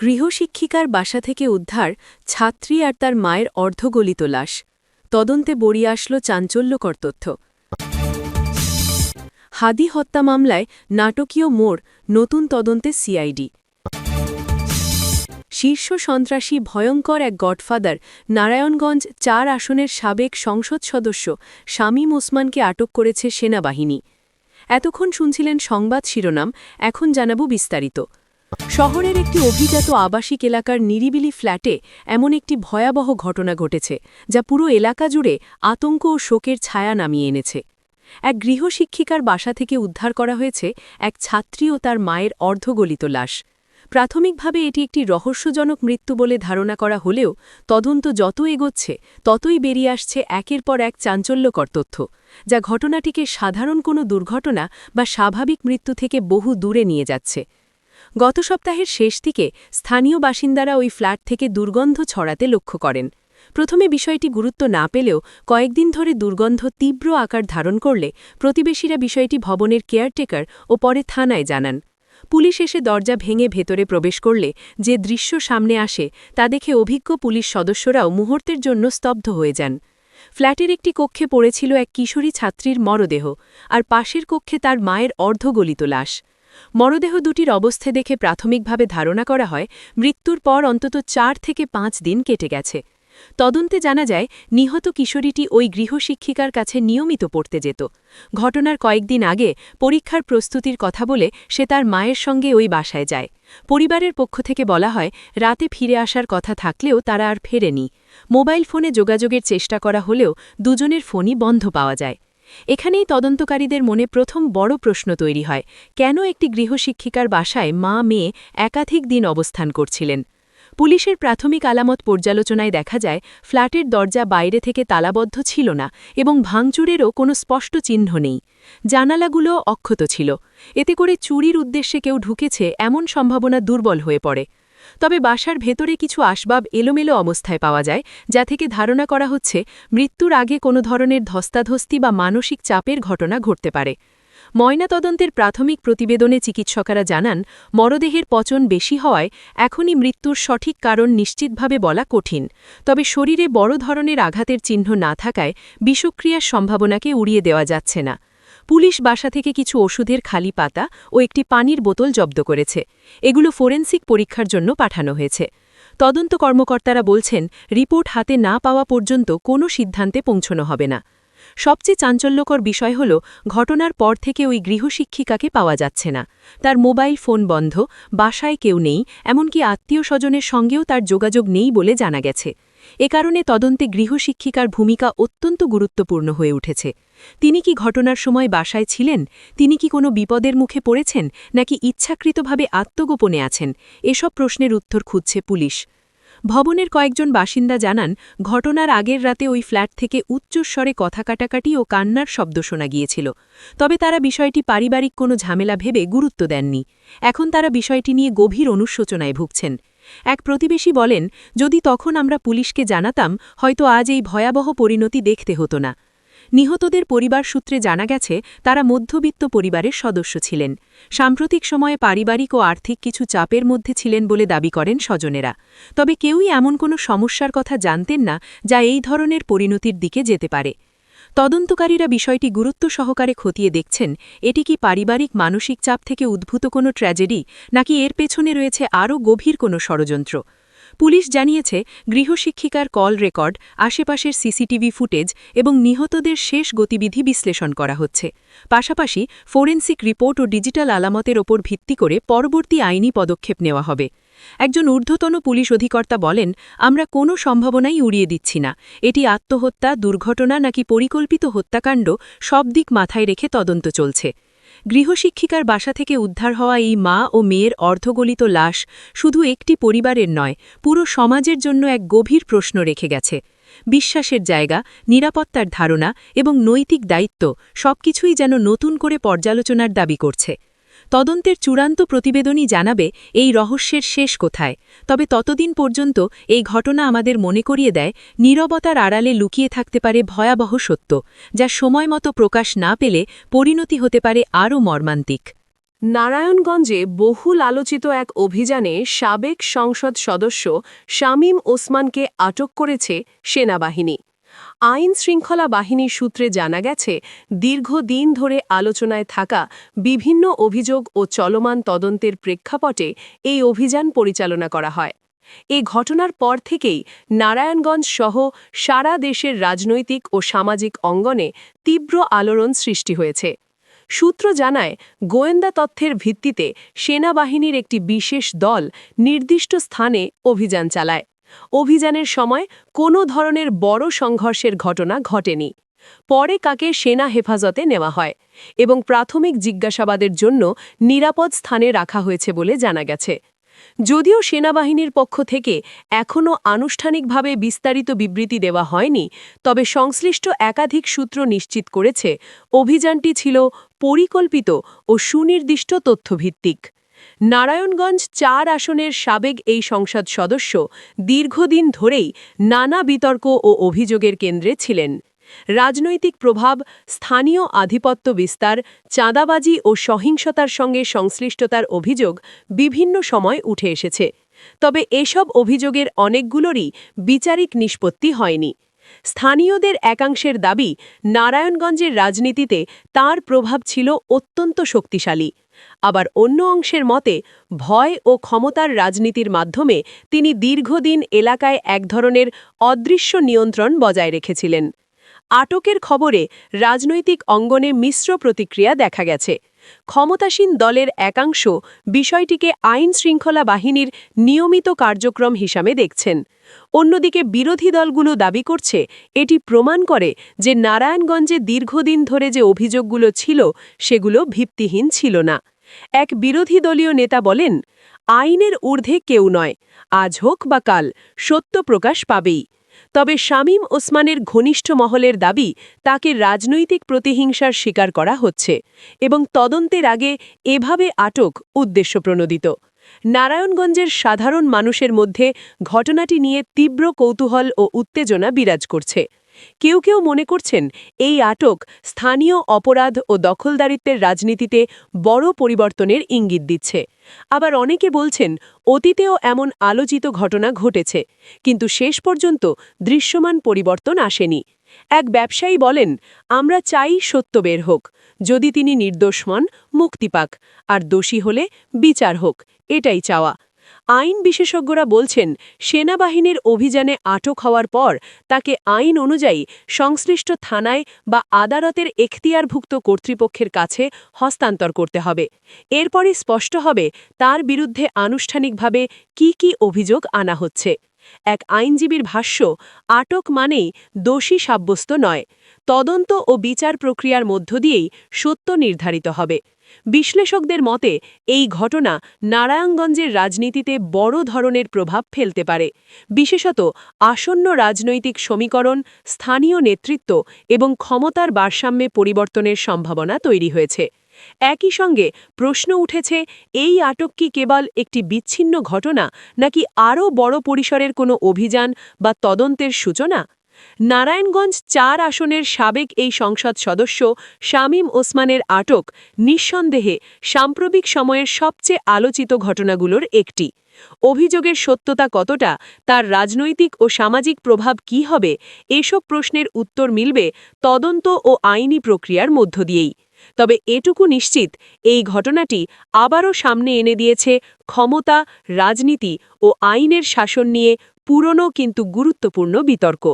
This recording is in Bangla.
গৃহশিক্ষিকার বাসা থেকে উদ্ধার ছাত্রী আর তার মায়ের অর্ধগলিত লাশ। তদন্তে বড়িয়ে আসলো চাঞ্চল্যকর তথ্য। হাদি হত্যা মামলায় নাটকীয় মোড়, নতুন তদন্তে সিআইডি। শীর্ষ সন্ত্রাসী ভয়ঙ্কর এক গডফাদার নারায়ণগঞ্জ চার আসনের সাবেক সংসদ সদস্য শামীম ওসমানকে আটক করেছে সেনাবাহিনী। এতক্ষণ শুনছিলেন সংবাদ শিরোনাম, এখন জানাব বিস্তারিত। শহরের একটি অভিজাত আবাসিক এলাকার নিরিবিলি ফ্ল্যাটে এমন একটি ভয়াবহ ঘটনা ঘটেছে, যা পুরো এলাকা জুড়ে আতঙ্ক ও শোকের ছায়া নামিয়ে এনেছে। এক গৃহশিক্ষিকার বাসা থেকে উদ্ধার করা হয়েছে এক ছাত্রী ও তার মায়ের অর্ধগলিত লাশ। প্রাথমিকভাবে এটি একটি রহস্যজনক মৃত্যু বলে ধারণা করা হলেও তদন্ত যত এগোচ্ছে, ততই বেরিয়ে আসছে একের পর এক চাঞ্চল্যকর তথ্য, যা ঘটনাটিকে সাধারণ কোনো দুর্ঘটনা বা স্বাভাবিক মৃত্যু থেকে বহু দূরে নিয়ে যাচ্ছে। গত সপ্তাহের শেষ দিকে স্থানীয় বাসিন্দারা ওই ফ্ল্যাট থেকে দুর্গন্ধ ছড়াতে লক্ষ্য করেন। প্রথমে বিষয়টি গুরুত্ব না পেলেও কয়েকদিন ধরে দুর্গন্ধ তীব্র আকার ধারণ করলে প্রতিবেশীরা বিষয়টি ভবনের কেয়ারটেকার ও পরে থানায় জানান। পুলিশ এসে দরজা ভেঙে ভেতরে প্রবেশ করলে যে দৃশ্য সামনে আসে তা দেখে অভিজ্ঞ পুলিশ সদস্যরাও মুহূর্তের জন্য স্তব্ধ হয়ে যান। ফ্ল্যাটের একটি কক্ষে পড়েছিল এক কিশোরী ছাত্রীর মরদেহ আর পাশের কক্ষে তার মায়ের অর্ধগলিত লাশ। মরদেহ দুটির অবস্থা দেখে প্রাথমিকভাবে ধারণা করা হয়, মৃত্যুর পর অন্তত চার থেকে পাঁচ দিন কেটে গেছে। তদন্তে জানা যায়, নিহত কিশোরীটি ওই গৃহশিক্ষিকার কাছে নিয়মিত পড়তে যেত। ঘটনার কয়েকদিন আগে পরীক্ষার প্রস্তুতির কথা বলে সে তার মায়ের সঙ্গে ওই বাসায় যায়। পরিবারের পক্ষ থেকে বলা হয়, রাতে ফিরে আসার কথা থাকলেও তারা আর ফেরেনি। মোবাইল ফোনে যোগাযোগের চেষ্টা করা হলেও দুজনের ফোনই বন্ধ পাওয়া যায়। এখানেই তদন্তকারীদের মনে প্রথম বড় প্রশ্ন তৈরি হয়, কেন একটি গৃহশিক্ষিকার বাসায় মা মেয়ে একাধিক দিন অবস্থান করছিলেন? পুলিশের প্রাথমিক আলামত পর্যালোচনায় দেখা যায়, ফ্ল্যাটের দরজা বাইরে থেকে তালাবদ্ধ ছিল না এবং ভাঙচুরেরও কোনো স্পষ্ট চিহ্ন নেই। জানালাগুলো অক্ষত ছিল। এতে করে চুরির উদ্দেশ্যে কেউ ঢুকেছে এমন সম্ভাবনা দুর্বল হয়ে পড়ে। তবে বাসার ভেতরে কিছু আসবাব এলোমেলো অবস্থায় পাওয়া যায়, যা থেকে ধারণা করা হচ্ছে, মৃত্যুর আগে কোনো ধরনের ধস্তাধস্তি বা মানসিক চাপের ঘটনা ঘটতে পারে। ময়নাতদন্তের প্রাথমিক প্রতিবেদনে চিকিৎসকেরা জানান, মরদেহের পচন বেশি হওয়ায় এখনই মৃত্যুর সঠিক কারণ নিশ্চিতভাবে বলা কঠিন। তবে শরীরে বড় ধরনের আঘাতের চিহ্ন না থাকায় বিষক্রিয়ার সম্ভাবনাকে উড়িয়ে দেওয়া যাচ্ছে না। পুলিশ বাসা থেকে কিছু ওষুধের খালি পাতা ও একটি পানির বোতল জব্দ করেছে। এগুলো ফোরেন্সিক পরীক্ষার জন্য পাঠানো হয়েছে। তদন্ত কর্মকর্তারা বলছেন, রিপোর্ট হাতে না পাওয়া পর্যন্ত কোনো সিদ্ধান্তে পৌঁছনো হবে না। সবচেয়ে চাঞ্চল্যকর বিষয় হল, ঘটনার পর থেকে ওই গৃহশিক্ষিকাকে পাওয়া যাচ্ছে না। তার মোবাইল ফোন বন্ধ, বাসায় কেউ নেই, এমনকি আত্মীয় স্বজনের সঙ্গেও তার যোগাযোগ নেই বলে জানা গেছে। এ কারণে তদন্তে গৃহশিক্ষিকার ভূমিকা অত্যন্ত গুরুত্বপূর্ণ হয়ে উঠেছে। তিনি কি ঘটনার সময় বাসায় ছিলেন? তিনি কি কোনো বিপদের মুখে পড়েছেন? নাকি ইচ্ছাকৃতভাবে আত্মগোপনে আছেন? এসব প্রশ্নের উত্তর খুঁজছে পুলিশ। ভবনের কয়েকজন বাসিন্দা জানান, ঘটনার আগের রাতে ওই ফ্ল্যাট থেকে উচ্চস্বরে কথা কাটাকাটি ও কান্নার শব্দ শোনা গিয়েছিল। তবে তারা বিষয়টি পারিবারিক কোনো ঝামেলা ভেবে গুরুত্ব দেননি। এখন তারা বিষয়টি নিয়ে গভীর অনুশোচনায় ভুগছেন। এক প্রতিবেশী বলেন, যদি তখন আমরা পুলিশকে জানাতাম, হয়তো আজ এই ভয়াবহ পরিণতি দেখতে হতো না। নিহতদের পরিবার সূত্রে জানা গেছে, তারা মধ্যবিত্ত পরিবারের সদস্য ছিলেন। সাম্প্রতিক সময়ে পারিবারিক ও আর্থিক কিছু চাপের মধ্যে ছিলেন বলে দাবি করেন স্বজনেরা। তবে কেউই এমন কোনো সমস্যার কথা জানতেন না যা এই ধরনের পরিণতির দিকে যেতে পারে। তদন্তকারীরা বিষয়টি গুরুত্ব সহকারে খতিয়ে দেখছেন, এটি কি পারিবারিক মানসিক চাপ থেকে উদ্ভূত কোনো ট্র্যাজেডি, নাকি এর পেছনে রয়েছে আরও গভীর কোনো ষড়যন্ত্র। পুলিশ জানিয়েছে, গৃহশিক্ষিকার কল রেকর্ড, আশেপাশের সিসিটিভি ফুটেজ এবং নিহতদের শেষ গতিবিধি বিশ্লেষণ করা হচ্ছে। পাশাপাশি ফোরেন্সিক রিপোর্ট ও ডিজিটাল আলামতের ওপর ভিত্তি করে পরবর্তী আইনি পদক্ষেপ নেওয়া হবে। একজন ঊর্ধ্বতন পুলিশ অধিকর্তা বলেন, আমরা কোনো সম্ভাবনাই উড়িয়ে দিচ্ছি না। এটি আত্মহত্যা, দুর্ঘটনা নাকি পরিকল্পিত হত্যাকাণ্ড, সব দিক মাথায় রেখে তদন্ত চলছে। গৃহশিক্ষিকার বাসা থেকে উদ্ধার হওয়া এই মা ও মেয়ের অর্ধগলিত লাশ শুধু একটি পরিবারের নয়, পুরো সমাজের জন্য এক গভীর প্রশ্ন রেখে গেছে। বিশ্বাসের জায়গা, নিরাপত্তার ধারণা এবং নৈতিক দায়িত্ব সবকিছুই যেন নতুন করে পর্যালোচনার দাবি করছে। তদন্তের চূড়ান্ত প্রতিবেদনই জানাবে এই রহস্যের শেষ কোথায়। তবে ততদিন পর্যন্ত এই ঘটনা আমাদের মনে করিয়ে দেয়, নীরবতার আড়ালে লুকিয়ে থাকতে পারে ভয়াবহ সত্য, যা সময়মতো প্রকাশ না পেলে পরিণতি হতে পারে আরও মর্মান্তিক। নারায়ণগঞ্জে বহুল আলোচিত এক অভিযানে সাবেক সংসদ সদস্য শামীম ওসমানকে আটক করেছে সেনাবাহিনী। আইন শৃঙ্খলা বাহিনীর সূত্রে জানা গেছে, দীর্ঘদিন ধরে আলোচনায় থাকা বিভিন্ন অভিযোগ ও চলমান তদন্তের প্রেক্ষাপটে এই অভিযান পরিচালনা করা হয়। এ ঘটনার পর থেকেই নারায়ণগঞ্জ সহ সারা দেশের রাজনৈতিক ও সামাজিক অঙ্গনে তীব্র আলোড়ন সৃষ্টি হয়েছে। সূত্র জানায়, গোয়েন্দা তথ্যের ভিত্তিতে সেনাবাহিনীর একটি বিশেষ দল নির্দিষ্ট স্থানে অভিযান চালায়। অভিযানের সময় কোনো ধরনের বড় সংঘর্ষের ঘটনা ঘটেনি। পরে কাকে সেনা হেফাজতে নেওয়া হয় এবং প্রাথমিক জিজ্ঞাসাবাদের জন্য নিরাপদ স্থানে রাখা হয়েছে বলে জানা গেছে। যদিও সেনাবাহিনীর পক্ষ থেকে এখনও আনুষ্ঠানিকভাবে বিস্তারিত বিবৃতি দেওয়া হয়নি, তবে সংশ্লিষ্ট একাধিক সূত্র নিশ্চিত করেছে, অভিযানটি ছিল পরিকল্পিত ও সুনির্দিষ্ট তথ্যভিত্তিক। নারায়ণগঞ্জ চার আসনের সাবেক এই সংসদ সদস্য দীর্ঘদিন ধরেই নানা বিতর্ক ও অভিযোগের কেন্দ্রে ছিলেন। রাজনৈতিক প্রভাব, স্থানীয় আধিপত্য বিস্তার, চাঁদাবাজি ও সহিংসতার সঙ্গে সংশ্লিষ্টতার অভিযোগ বিভিন্ন সময় উঠে এসেছে। তবে এসব অভিযোগের অনেকগুলোরই বিচারিক নিষ্পত্তি হয়নি। স্থানীয়দের একাংশের দাবি, নারায়ণগঞ্জের রাজনীতিতে তার প্রভাব ছিল অত্যন্ত শক্তিশালী। আবার অন্য অংশের মতে, ভয় ও ক্ষমতার রাজনীতির মাধ্যমে তিনি দীর্ঘদিন এলাকায় এক ধরনের অদৃশ্য নিয়ন্ত্রণ বজায় রেখেছিলেন। আটকের খবরে রাজনৈতিক অঙ্গনে মিশ্র প্রতিক্রিয়া দেখা গেছে। ক্ষমতাসীন দলের একাংশ বিষয়টিকে আইন শৃঙ্খলা বাহিনীর নিয়মিত কার্যক্রম হিসাবে দেখছেন। অন্যদিকে বিরোধী দলগুলো দাবি করছে, এটি প্রমাণ করে যে নারায়ণগঞ্জে দীর্ঘদিন ধরে যে অভিযোগগুলো ছিল, সেগুলো ভিত্তিহীন ছিল না। এক বিরোধী দলীয় নেতা বলেন, আইনের ঊর্ধ্বে কেউ নয়, আজ হোক বা কাল, সত্য প্রকাশ পাবেই। তবে শামীম ওসমানের ঘনিষ্ঠ মহলের দাবি, তাকে রাজনৈতিক প্রতিহিংসার শিকার করা হচ্ছে এবং তদন্তের আগে এভাবে আটক উদ্দেশ্যপ্রণোদিত নারায়ণগঞ্জের সাধারণ মানুষের মধ্যে ঘটনাটি নিয়ে তীব্র কৌতূহল ও উত্তেজনা বিরাজ করছে। কেউ কেউ মনে করছেন এই আটক স্থানীয় অপরাধ ও দখলদারিত্বের রাজনীতিতে বড় পরিবর্তনের ইঙ্গিত দিচ্ছে। আবার অনেকে বলছেন, অতীতেও এমন আলোচিত ঘটনা ঘটেছে, কিন্তু শেষ পর্যন্ত দৃশ্যমান পরিবর্তন আসেনি। এক ব্যবসায়ী বলেন, আমরা চাই সত্য বের হোক, যদি তিনি নির্দোষ হন, মুক্তি পাক, আর দোষী হলে বিচার হোক, এটাই চাওয়া। আইন বিশেষজ্ঞরা বলছেন, সেনাবাহিনীর অভিযানে আটক হওয়ার পর তাকে আইন অনুযায়ী সংশ্লিষ্ট থানায় বা আদালতের এখতিয়ারভুক্ত কর্তৃপক্ষের কাছে হস্তান্তর করতে হবে। এরপরই স্পষ্ট হবে তার বিরুদ্ধে আনুষ্ঠানিকভাবে কি কি অভিযোগ আনা হচ্ছে। এক আইনজীবীর ভাষ্য, আটক মানেই দোষী সাব্যস্ত নয়। তদন্ত ও বিচার প্রক্রিয়ার মধ্য দিয়েই সত্য নির্ধারিত হবে। বিশ্লেষকদের মতে, এই ঘটনা নারায়ণগঞ্জের রাজনীতিতে বড় ধরনের প্রভাব ফেলতে পারে। বিশেষত আসন্ন রাজনৈতিক সমীকরণ, স্থানীয় নেতৃত্ব এবং ক্ষমতার ভারসাম্যে পরিবর্তনের সম্ভাবনা তৈরি হয়েছে। একই সঙ্গে প্রশ্ন উঠেছে, এই আটক কি কেবল একটি বিচ্ছিন্ন ঘটনা, নাকি আরও বড় পরিসরের কোনো অভিযান বা তদন্তের সূচনা? নারায়ণগঞ্জ চার আসনের সাবেক এই সংসদ সদস্য শামীম ওসমানের আটক নিঃসন্দেহে সাম্প্রতিক সময়ের সবচেয়ে আলোচিত ঘটনাগুলোর একটি। অভিযোগের সত্যতা কতটা, তার রাজনৈতিক ও সামাজিক প্রভাব কি হবে, এসব প্রশ্নের উত্তর মিলবে তদন্ত ও আইনি প্রক্রিয়ার মধ্য দিয়েই। তবে এটুকু নিশ্চিত, এই ঘটনাটি আবারও সামনে এনে দিয়েছে ক্ষমতা, রাজনীতি ও আইনের শাসন নিয়ে পুরনো কিন্তু গুরুত্বপূর্ণ বিতর্ক।